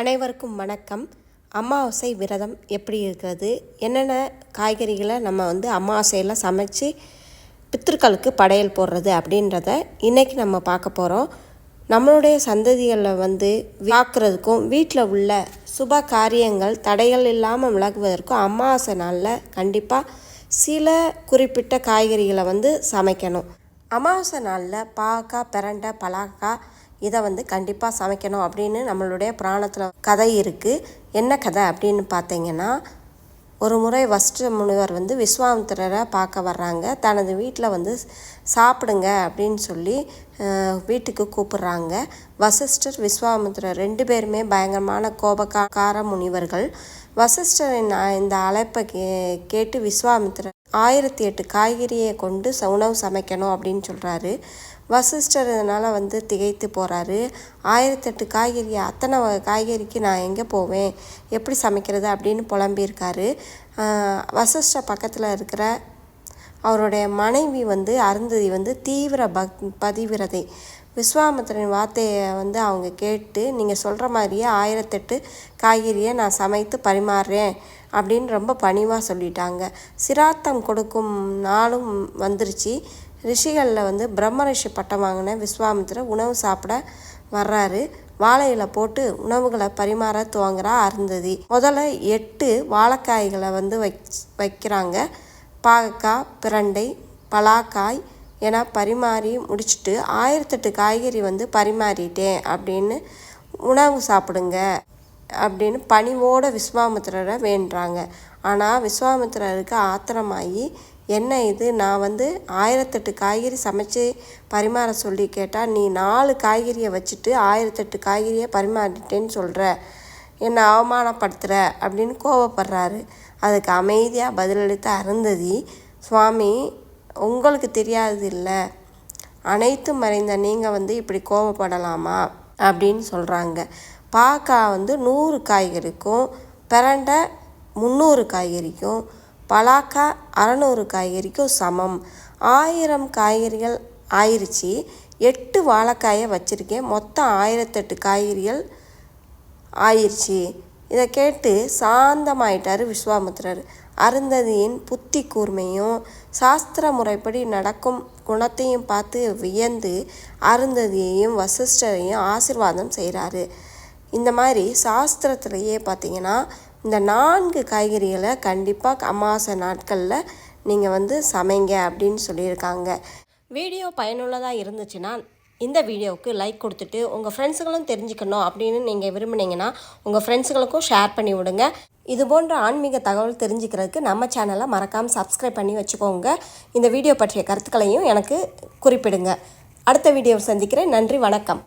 அனைவருக்கும் வணக்கம். அமாவாசை விரதம் எப்படி இருக்கிறது? என்னென்ன காய்கறிகளை நம்ம வந்து அமாவாசையில் சமைச்சு பித்திருக்களுக்கு படையல் போடுறது அப்படின்றத இன்றைக்கி நம்ம பார்க்க போகிறோம் நம்மளுடைய சந்ததிகளை வந்து வாக்குறதுக்கும் வீட்டில் உள்ள சுப காரியங்கள் தடைகள் இல்லாமல் விலகுவதற்கும் அமாவாசை நாளில் கண்டிப்பாக சில குறிப்பிட்ட காய்கறிகளை வந்து சமைக்கணும். அமாவாசை நாளில் பாகக்காய் பிரண்டை பலாக்காய் இதை வந்து கண்டிப்பாக சமைக்கணும் அப்படின்னு நம்மளுடைய புராணத்தில் கதை இருக்குது என்ன கதை அப்படின்னு பார்த்தீங்கன்னா ஒரு முறை வஸ்ட முனிவர் வந்து விஸ்வாமித்திரரை பார்க்க வர்றாங்க. தனது வீட்டில் வந்து சாப்பிடுங்க அப்படின்னு சொல்லி வீட்டுக்கு கூப்பிட்றாங்க. வசிஷ்டர் விஸ்வாமித்திரர் ரெண்டு பேருமே பயங்கரமான கோபக்கார முனிவர்கள். வசிஷ்டரின் இந்த அழைப்பை கே கேட்டு விஸ்வாமித்திரர் ஆயிரத்தி எட்டு காய்கறியை கொண்டு உணவு சமைக்கணும் அப்படின்னு சொல்கிறாரு வசிஷ்டர் இதனால் வந்து திகைத்து போகிறாரு ஆயிரத்தெட்டு காய்கறி அத்தனை காய்கறிக்கு நான் எங்கே போவேன்? எப்படி சமைக்கிறது அப்படின்னு புலம்பியிருக்காரு வசிஷ்டர் பக்கத்தில் இருக்கிற அவருடைய மனைவி வந்து அருந்ததி வந்து தீவிர பக் பதிவிரதை. விஸ்வாமித்திரன் வார்த்தையை வந்து அவங்க கேட்டு நீங்கள் சொல்கிற மாதிரியே ஆயிரத்தெட்டு காய்கறியை நான் சமைத்து பரிமாறுறேன். அப்படின்னு ரொம்ப பணிவாக சொல்லிட்டாங்க. சிராத்தம் கொடுக்கும் நாளும் வந்துருச்சு. ரிஷிகளில் வந்து பிரம்ம ரிஷி பட்டம் வாங்கின விஸ்வாமித்திரர் உணவு சாப்பிட வர்றாரு. வாழையில போட்டு உணவுகளை பரிமாற துவங்குறா அருந்ததி. முதல்ல எட்டு வாழைக்காய்களை வந்து வைக் வைக்கிறாங்க. பாகக்காய் பிரண்டை பலாக்காய் என பரிமாறி முடிச்சுட்டு ஆயிரத்தெட்டு காய்கறி வந்து பரிமாறிட்டேன் அப்படின்னு உணவு சாப்பிடுங்க. அப்படின்னு பணிவோட விஸ்வாமித்திரரை வேண்டுறாங்க. ஆனால் விஸ்வாமித்திரருக்கு ஆத்திரமாகி என்ன இது? நான் வந்து ஆயிரத்தெட்டு காய்கறி சமைச்சு பரிமாற சொல்லி கேட்டால் நீ நாலு காய்கறியை வச்சுட்டு ஆயிரத்தெட்டு காய்கறியை பரிமாறிட்டேன்னு சொல்கிற என்னை அவமானப்படுத்துகிற அப்படின்னு கோவப்படுறாரு. அதுக்கு அமைதியாக பதிலளித்த அருந்ததி சுவாமி உங்களுக்கு தெரியாது இல்லை. அனைத்து மறைந்த நீங்கள் வந்து இப்படி கோவப்படலாமா? அப்படின்னு சொல்கிறாங்க பாக்கா வந்து நூறு காய்கறிக்கும் பிரண்டை முந்நூறு காய்கறிக்கும் பலாக்கா அறநூறு காய்கறிக்கும் சமம். ஆயிரம் காய்கறிகள் ஆயிடுச்சு எட்டு வாழைக்காயை வச்சுருக்கேன். மொத்தம் ஆயிரத்தெட்டு காய்கறிகள் ஆயிடுச்சு இதை கேட்டு சாந்தமாயிட்டார் விஸ்வாமுத்திரர். அருந்ததியின் புத்தி கூர்மையும் சாஸ்திர முறைப்படி நடக்கும் குணத்தையும் பார்த்து வியந்து அருந்ததியையும் வசிஷ்டரையும் ஆசிர்வாதம் செய்கிறாரு இந்த மாதிரி சாஸ்திரத்திலேயே பார்த்தீங்கன்னா இந்த நான்கு காய்கறிகளை கண்டிப்பாக அமாவாசை நாட்களில் நீங்கள் வந்து சமைங்க அப்படின்னு சொல்லியிருக்காங்க. வீடியோ பயனுள்ளதாக இருந்துச்சுன்னா இந்த வீடியோவுக்கு லைக் கொடுத்துட்டு உங்கள் ஃப்ரெண்ட்ஸுகளும் தெரிஞ்சுக்கணும் அப்படின்னு நீங்கள் விரும்புனீங்கன்னா உங்கள் ஃப்ரெண்ட்ஸுகளுக்கும் ஷேர் பண்ணி விடுங்க. இது போன்ற ஆன்மீக தகவல் தெரிஞ்சுக்கிறதுக்கு நம்ம சேனலை மறக்காமல் சப்ஸ்கிரைப் பண்ணி வச்சுக்கோங்க. இந்த வீடியோ பற்றிய கருத்துக்களையும் எனக்கு குறிப்பிடுங்க. அடுத்த வீடியோ சந்திக்கிறேன். நன்றி வணக்கம்.